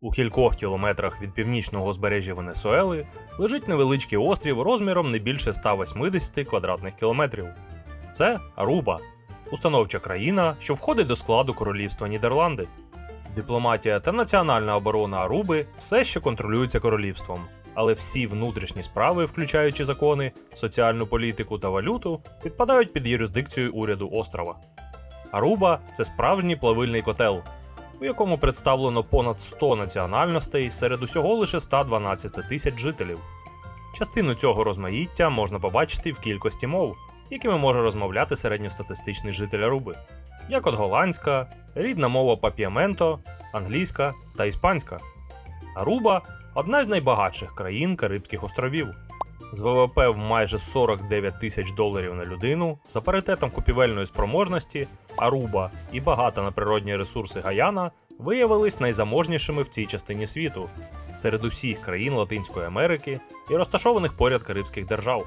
У кількох кілометрах від північного узбережжя Венесуели лежить невеличкий острів розміром не більше 180 квадратних кілометрів. Це Аруба, установча країна, що входить до складу королівства Нідерланди. Дипломатія та національна оборона Аруби все ще контролюються королівством, але всі внутрішні справи, включаючи закони, соціальну політику та валюту, підпадають під юрисдикцію уряду острова. Аруба це справжній плавильний котел, у якому представлено понад 100 національностей серед усього лише 112 тисяч жителів. Частину цього розмаїття можна побачити в кількості мов, якими може розмовляти середньостатистичний житель Аруби, як от голландська, рідна мова папіаменто, англійська та іспанська. Аруба одна з найбагатших країн Карибських островів. З ВВП в майже 49 тисяч доларів на людину за паритетом купівельної спроможності Аруба і багата на природні ресурси Гаяна виявились найзаможнішими в цій частині світу серед усіх країн Латинської Америки і розташованих поряд Карибських держав.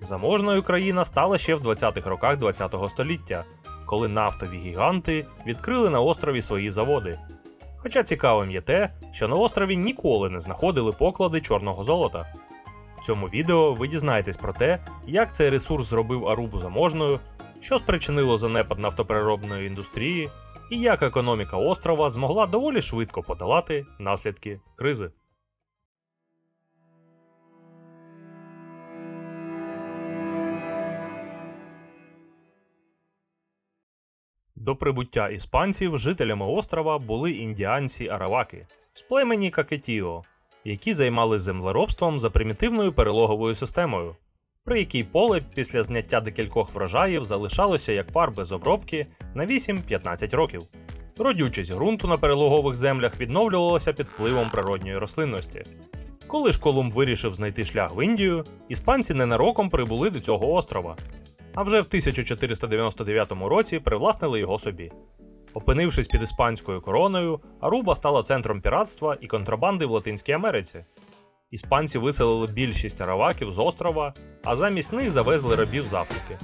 Заможною країна стала ще в 20-х роках ХХ століття, коли нафтові гіганти відкрили на острові свої заводи. Хоча цікавим є те, що на острові ніколи не знаходили поклади чорного золота. Цьому відео ви дізнаєтесь про те, як цей ресурс зробив Арубу заможною, що спричинило занепад нафтопереробної індустрії, і як економіка острова змогла доволі швидко подолати наслідки кризи. До прибуття іспанців жителями острова були індіанці Араваки з племені Какетіо, які займалися землеробством за примітивною перелоговою системою, при якій поле після зняття декількох врожаїв залишалося як пар без обробки на 8-15 років. Родючість ґрунту на перелогових землях відновлювалася під впливом природньої рослинності. Коли ж Колумб вирішив знайти шлях в Індію, іспанці ненароком прибули до цього острова, а вже в 1499 році привласнили його собі. Опинившись під іспанською короною, Аруба стала центром піратства і контрабанди в Латинській Америці. Іспанці виселили більшість араваків з острова, а замість них завезли рабів з Африки.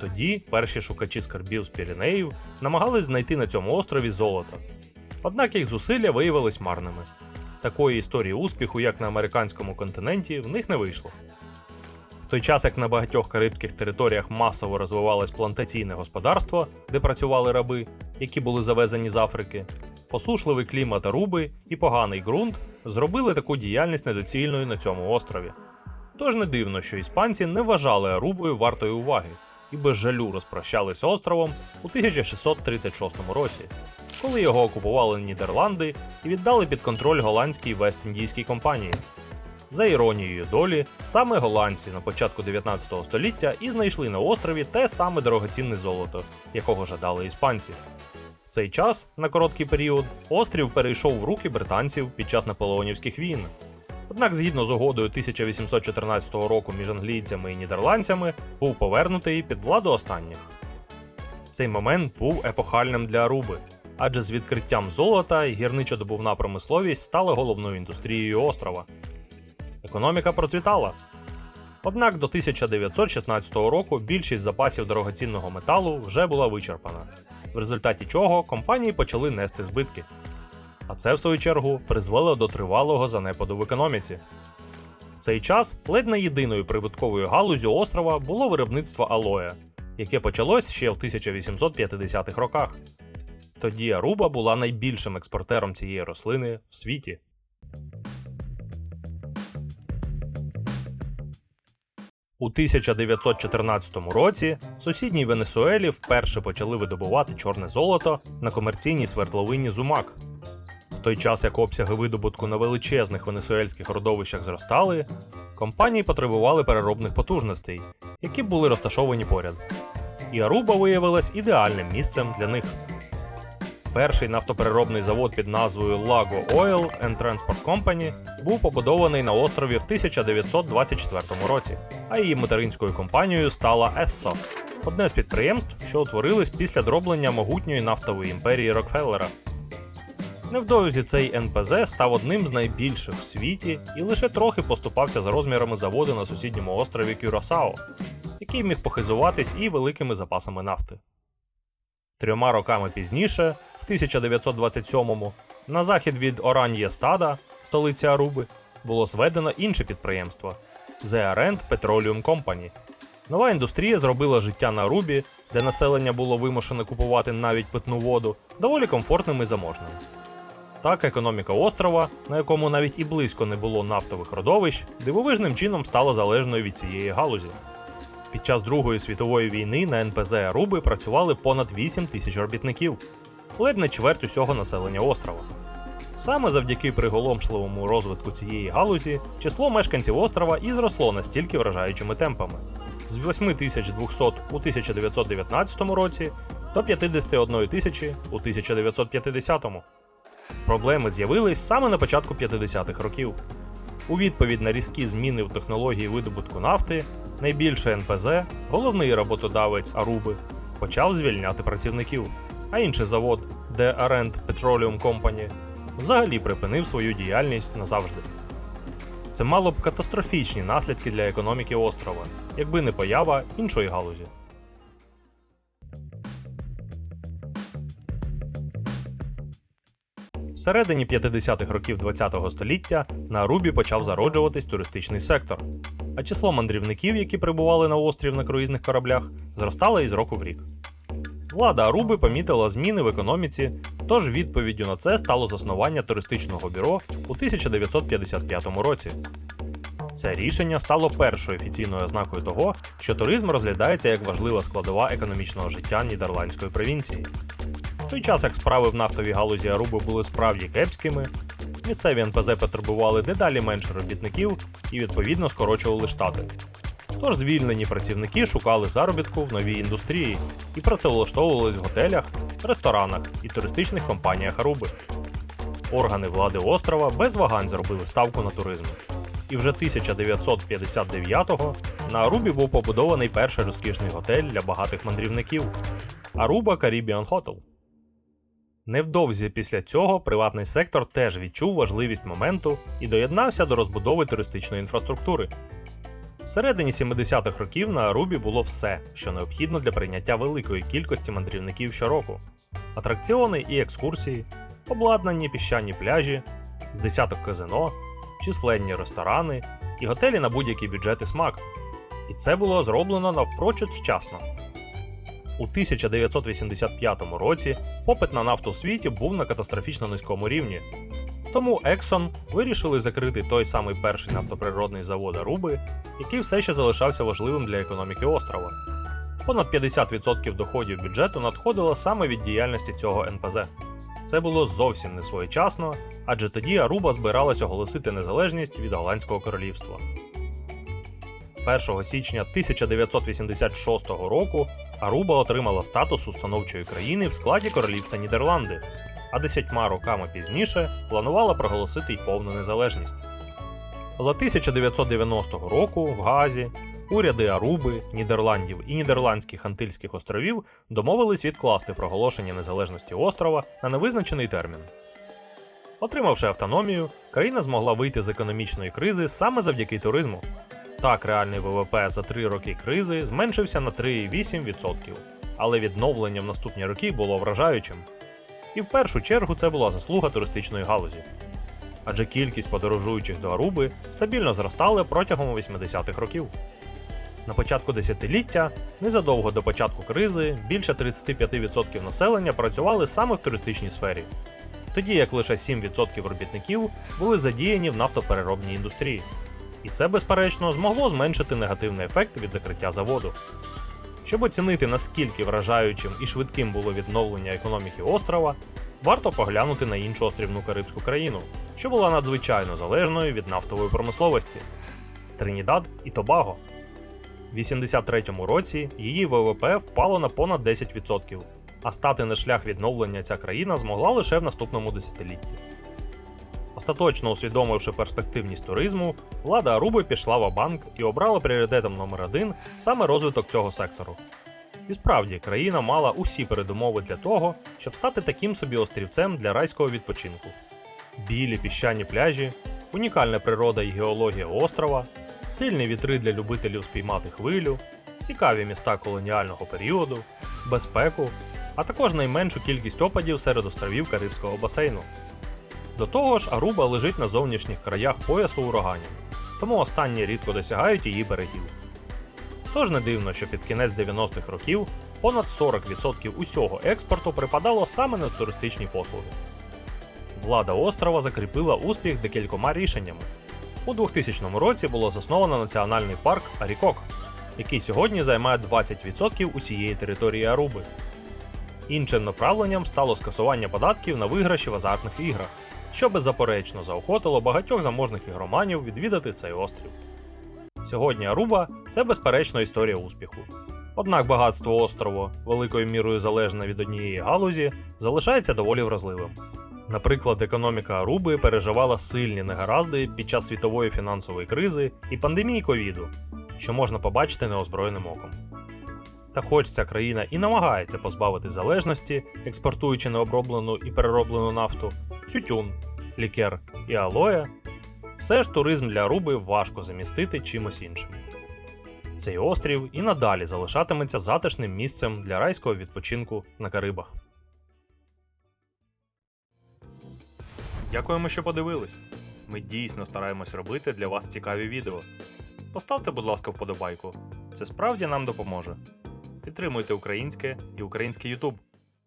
Тоді перші шукачі скарбів з Піренеїв намагались знайти на цьому острові золото. Однак їх зусилля виявились марними. Такої історії успіху, як на американському континенті, в них не вийшло. Той час, як на багатьох карибських територіях масово розвивалось плантаційне господарство, де працювали раби, які були завезені з Африки, посушливий клімат Аруби і поганий ґрунт зробили таку діяльність недоцільною на цьому острові. Тож не дивно, що іспанці не вважали Арубою вартою уваги і без жалю розпрощалися островом у 1636 році, коли його окупували Нідерланди і віддали під контроль голландській Вест-Індійській компанії. За іронією долі, саме голландці на початку 19 століття і знайшли на острові те саме дорогоцінне золото, якого жадали іспанці. В цей час, на короткий період, острів перейшов в руки британців під час наполеонівських війн. Однак, згідно з угодою 1814 року між англійцями і нідерландцями, був повернутий під владу останніх. Цей момент був епохальним для Аруби, адже з відкриттям золота гірничодобувна промисловість стала головною індустрією острова. Економіка процвітала. Однак до 1916 року більшість запасів дорогоцінного металу вже була вичерпана, в результаті чого компанії почали нести збитки. А це, в свою чергу, призвело до тривалого занепаду в економіці. В цей час ледь не єдиною прибутковою галузю острова було виробництво алоя, яке почалось ще в 1850-х роках. Тоді Аруба була найбільшим експортером цієї рослини в світі. У 1914 році в сусідній Венесуелі вперше почали видобувати чорне золото на комерційній свердловині Зумак. В той час, як обсяги видобутку на величезних венесуельських родовищах зростали, компанії потребували переробних потужностей, які були розташовані поряд. І Аруба виявилась ідеальним місцем для них. Перший нафтопереробний завод під назвою Lago Oil and Transport Company був побудований на острові в 1924 році, а її материнською компанією стала Esso – одне з підприємств, що утворились після дроблення могутньої нафтової імперії Рокфеллера. Невдовзі цей НПЗ став одним з найбільших в світі і лише трохи поступався за розмірами заводу на сусідньому острові Кюрасао, який міг похизуватись і великими запасами нафти. Трьома роками пізніше, в 1927-му, На захід від Оран'єстада, столиці Аруби, було зведено інше підприємство The Arend Petroleum Company. Нова індустрія зробила життя на Арубі, де населення було вимушене купувати навіть питну воду, доволі комфортним і заможним. Так, економіка острова, на якому навіть і близько не було нафтових родовищ, дивовижним чином стала залежною від цієї галузі. Під час Другої світової війни на НПЗ Аруби працювали понад 8 тисяч робітників, ледь не чверть усього населення острова. Саме завдяки приголомшливому розвитку цієї галузі число мешканців острова і зросло настільки вражаючими темпами з 8200 у 1919 році до 51 тисячі у 1950. Проблеми з'явились саме на початку 50-х років. У відповідь на різкі зміни в технології видобутку нафти, найбільше НПЗ, головний роботодавець Аруби, почав звільняти працівників, а інший завод, де Arend Petroleum Company, взагалі припинив свою діяльність назавжди. Це мало б катастрофічні наслідки для економіки острова, якби не поява іншої галузі. Всередині 50-х років ХХ століття на Арубі почав зароджуватись туристичний сектор, а число мандрівників, які прибували на острів на круїзних кораблях, зростало із року в рік. Влада Аруби помітила зміни в економіці, тож відповіддю на це стало заснування туристичного бюро у 1955 році. Це рішення стало першою офіційною ознакою того, що туризм розглядається як важлива складова економічного життя нідерландської провінції. В той час, як справи в нафтовій галузі Аруби були справді кепськими, місцеві НПЗ потребували дедалі менше робітників і відповідно скорочували штати. Тож звільнені працівники шукали заробітку в новій індустрії і працевлаштовувались в готелях, ресторанах і туристичних компаніях Аруби. Органи влади острова без вагань зробили ставку на туризм. І вже 1959-го на Арубі був побудований перший розкішний готель для багатих мандрівників Аруба Caribbean Hotel. Невдовзі після цього приватний сектор теж відчув важливість моменту і доєднався до розбудови туристичної інфраструктури. Всередині 70-х років на Арубі було все, що необхідно для прийняття великої кількості мандрівників щороку: атракціони і екскурсії, обладнані піщані пляжі, з десяток казино, численні ресторани і готелі на будь-який бюджет і смак. І це було зроблено навпрочуд вчасно. У 1985 році попит на нафту в світі був на катастрофічно низькому рівні. Тому Exxon вирішили закрити той самий перший нафтоприродний завод Аруби, який все ще залишався важливим для економіки острова. Понад 50% доходів бюджету надходило саме від діяльності цього НПЗ. Це було зовсім не своєчасно, адже тоді Аруба збиралась оголосити незалежність від Голландського королівства. 1 січня 1986 року Аруба отримала статус установчої країни в складі королівства Нідерланди, а десятьма роками пізніше планувала проголосити й повну незалежність. Але 1990 року в Гаазі уряди Аруби, Нідерландів і Нідерландських Антильських островів домовились відкласти проголошення незалежності острова на невизначений термін. Отримавши автономію, країна змогла вийти з економічної кризи саме завдяки туризму. Так, реальний ВВП за три роки кризи зменшився на 3,8%, але відновлення в наступні роки було вражаючим. І в першу чергу це була заслуга туристичної галузі. Адже кількість подорожуючих до Аруби стабільно зростала протягом 80-х років. На початку десятиліття, незадовго до початку кризи, більше 35% населення працювали саме в туристичній сфері, тоді як лише 7% робітників були задіяні в нафтопереробній індустрії. І це, безперечно, змогло зменшити негативний ефект від закриття заводу. Щоб оцінити наскільки вражаючим і швидким було відновлення економіки острова, варто поглянути на іншу острівну Карибську країну, що була надзвичайно залежною від нафтової промисловості Тринідад і Тобаго. В 83-му році її ВВП впало на понад 10%, а стати на шлях відновлення ця країна змогла лише в наступному десятилітті. Остаточно усвідомивши перспективність туризму, влада Аруби пішла в банк і обрала пріоритетом номер один саме розвиток цього сектору. І справді, країна мала усі передумови для того, щоб стати таким собі острівцем для райського відпочинку: білі піщані пляжі, унікальна природа і геологія острова, сильні вітри для любителів спіймати хвилю, цікаві міста колоніального періоду, безпеку, а також найменшу кількість опадів серед островів Карибського басейну. До того ж, Аруба лежить на зовнішніх краях поясу ураганів, тому останні рідко досягають її берегів. Тож не дивно, що під кінець 90-х років понад 40% усього експорту припадало саме на туристичні послуги. Влада острова закріпила успіх декількома рішеннями. У 2000 році було засновано національний парк Арікок, який сьогодні займає 20% усієї території Аруби. Іншим направленням стало скасування податків на виграші в азартних іграх, що беззаперечно заохотило багатьох заможних ігроманів відвідати цей острів. Сьогодні Аруба це безперечно історія успіху. Однак багатство острову, великою мірою залежне від однієї галузі, залишається доволі вразливим. Наприклад, економіка Аруби переживала сильні негаразди під час світової фінансової кризи і пандемії ковіду, що можна побачити неозброєним оком. Та хоч ця країна і намагається позбавитись залежності, експортуючи необроблену і перероблену нафту, тютюн, лікер і алоє, все ж туризм для Аруби важко замістити чимось іншим. Цей острів і надалі залишатиметься затишним місцем для райського відпочинку на Карибах. Дякуємо, що подивились. Ми дійсно стараємось робити для вас цікаві відео. Поставте, будь ласка, вподобайку. Це справді нам допоможе. Підтримуйте українське і український YouTube.